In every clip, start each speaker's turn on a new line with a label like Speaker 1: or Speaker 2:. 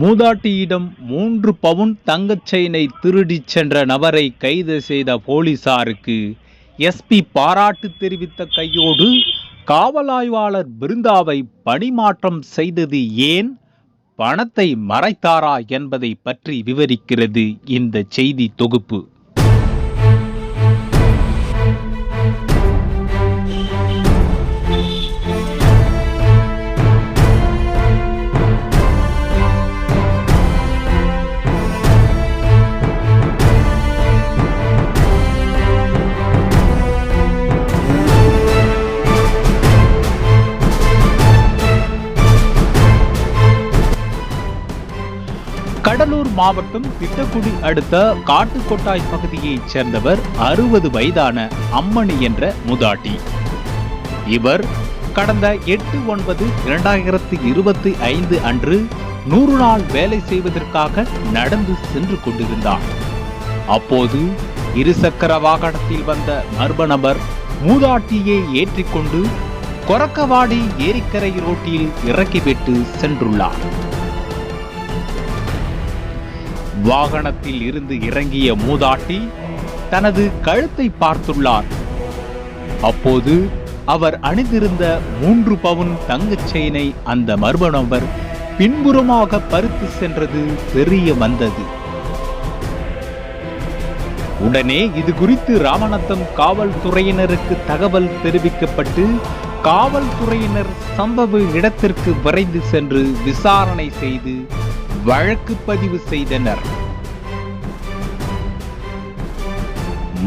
Speaker 1: மூதாட்டியிடம் மூன்று பவுன் தங்கச் செயினை திருடிச் சென்ற நபரை கைது செய்த போலீசாருக்கு எஸ்பி பாராட்டு தெரிவித்த கையோடு காவலாய்வாளர் பிருந்தாவை பணிமாற்றம் செய்தது ஏன்? பணத்தை மறைத்தாரா என்பதை பற்றி விவரிக்கிறது இந்த செய்தி தொகுப்பு. மாவட்டம் திட்டக்குடி அடுத்த காட்டுக்கொட்டாய் பகுதியைச் சேர்ந்தவர் அறுபது வயதான அம்மணி என்ற முதாட்டி இவர் கடந்த எட்டு ஒன்பது இரண்டாயிரத்தி இருபத்தி ஐந்து அன்று நூறு நாள் வேலை செய்வதற்காக நடந்து சென்று கொண்டிருந்தார். அப்போது இருசக்கர வாகனத்தில் வந்த மர்ம நபர் மூதாட்டியை ஏற்றிக்கொண்டு கொரக்கவாடி ஏரிக்கரை ரோட்டில் இறக்கிவிட்டு சென்றுள்ளார். வாகனத்தில் இருந்து இறங்கிய மூதாட்டி தனது கழுத்தை பார்த்துள்ளார். அப்போது அவர் அணிந்திருந்த மூன்று பவுன் தங்கச் செயினை அந்த மர்ம நபர் பின்புறமாக பறித்து சென்றது தெரிய வந்தது. உடனே இது குறித்து ராமநத்தம் காவல்துறையினருக்கு தகவல் தெரிவிக்கப்பட்டு காவல்துறையினர் சம்பவ இடத்திற்கு விரைந்து சென்று விசாரணை செய்து வழக்கு பதிவு செய்தனர்.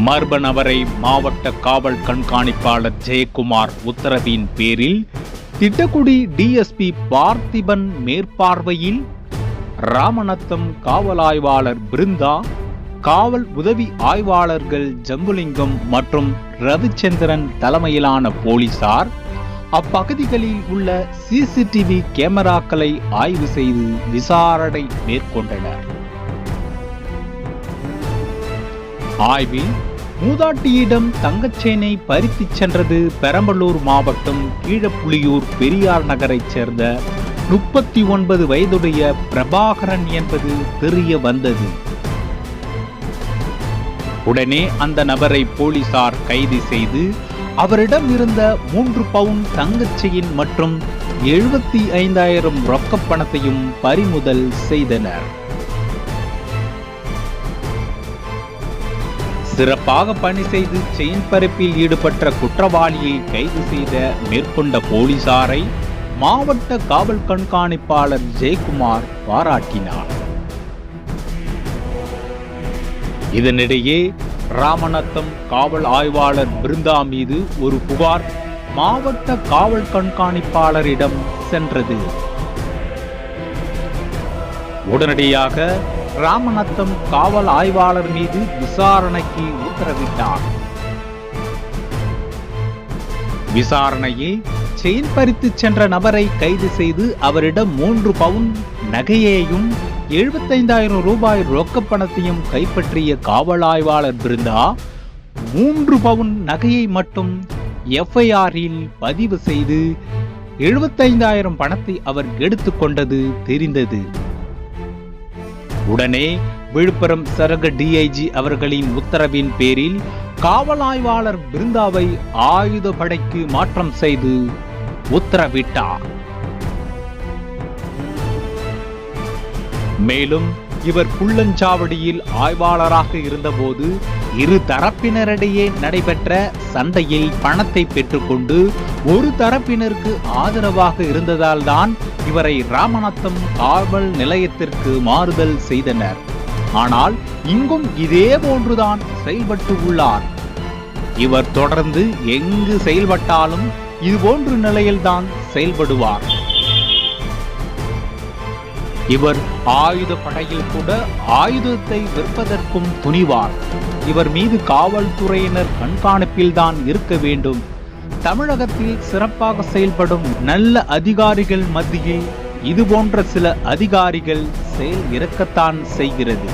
Speaker 1: மர்ம நபரை மாவட்ட காவல் கண்காணிப்பாளர் ஜெயக்குமார் உத்தரவின் பேரில் திட்டக்குடி டிஎஸ்பி பார்த்திபன் மேற்பார்வையில் ராமநத்தம் காவல் ஆய்வாளர் பிருந்தா காவல் உதவி ஆய்வாளர்கள் ஜம்புலிங்கம் மற்றும் ரவிச்சந்திரன் தலைமையிலான போலீசார் அப்பகுதிகளில் உள்ள சிசிடிவி கேமராக்களை ஆய்வு செய்து விசாரணை மேற்கொண்டனர். ஆய்வில் மூதாட்டியிடம் தங்கச்சேனை பறித்துச் சென்றது பெரம்பலூர் மாவட்டம் கீழப்புலியூர் பெரியார் நகரைச் சேர்ந்த முப்பத்தி ஒன்பது வயதுடைய பிரபாகரன் என்பது தெரிய வந்தது. உடனே அந்த நபரை போலீசார் கைது செய்து அவரிடம் இருந்த மூன்று பவுன் தங்கச்செயின் மற்றும் எழுபத்தி ஐந்தாயிரம் ரொக்கப் பணத்தையும் பறிமுதல் செய்தனர். சிறப்பாக பணி செய்து செயின் பறிப்பில் ஈடுபட்ட குற்றவாளியை கைது செய்த மேற்கொண்ட போலீசாரை மாவட்ட காவல் கண்காணிப்பாளர் ஜெயக்குமார் பாராட்டினார். இதனிடையே ராமநத்தம் காவல் ஆய்வாளர் பிருந்தா மீது ஒரு புகார் மாவட்ட காவல் கண்காணிப்பாளரிடம் சென்றது. உடனடியாக ராமநத்தம் காவல் ஆய்வாளர் மீது விசாரணைக்கு உத்தரவிட்டார். விசாரணையில் செயின் பறித்து சென்ற நபரை கைது செய்து அவரிடம் மூன்று பவுன் நகையையும் எழுபத்தைந்தாயிரம் ரூபாய் ரொக்க பணத்தையும் கைப்பற்றிய காவல் ஆய்வாளர் பிருந்தா மூன்று பவுன் நகையை மட்டும் எஃப்ஐஆரில் பதிவு செய்து எழுபத்தைந்தாயிரம் பணத்தை அவர் எடுத்துக்கொண்டது தெரிந்தது. உடனே விழுப்புரம் சரக டிஐஜி அவர்களின் உத்தரவின் பேரில் காவல் ஆய்வாளர் பிருந்தாவை ஆயுத படைக்கு மாற்றம் செய்து உத்தரவிட்டார். மேலும் இவர் புள்ளஞ்சாவடியில் ஆய்வாளராக இருந்தபோது இரு தரப்பினரிடையே நடைபெற்ற சண்டையில் பணத்தை பெற்றுக்கொண்டு ஒரு தரப்பினருக்கு ஆதரவாக இருந்ததால் தான் இவரை ராமநாத்தம் காவல் நிலையத்திற்கு மாறுதல் செய்தனர். ஆனால் இங்கும் இதே போன்றுதான் செயல்பட்டு உள்ளார். இவர் தொடர்ந்து எங்கு செயல்பட்டாலும் இதுபோன்ற நிலையில்தான் செயல்படுவார். இவர் ஆயுத படையில் கூட ஆயுதத்தை விற்பதற்கும் துணிவார். இவர் மீது காவல்துறையினர் கண்காணிப்பில்தான் இருக்க வேண்டும். தமிழகத்தில் சிறப்பாக செயல்படும் நல்ல அதிகாரிகள் மத்தியில் இது போன்ற சில அதிகாரிகள் செயல் இறக்கத்தான் செய்கிறது.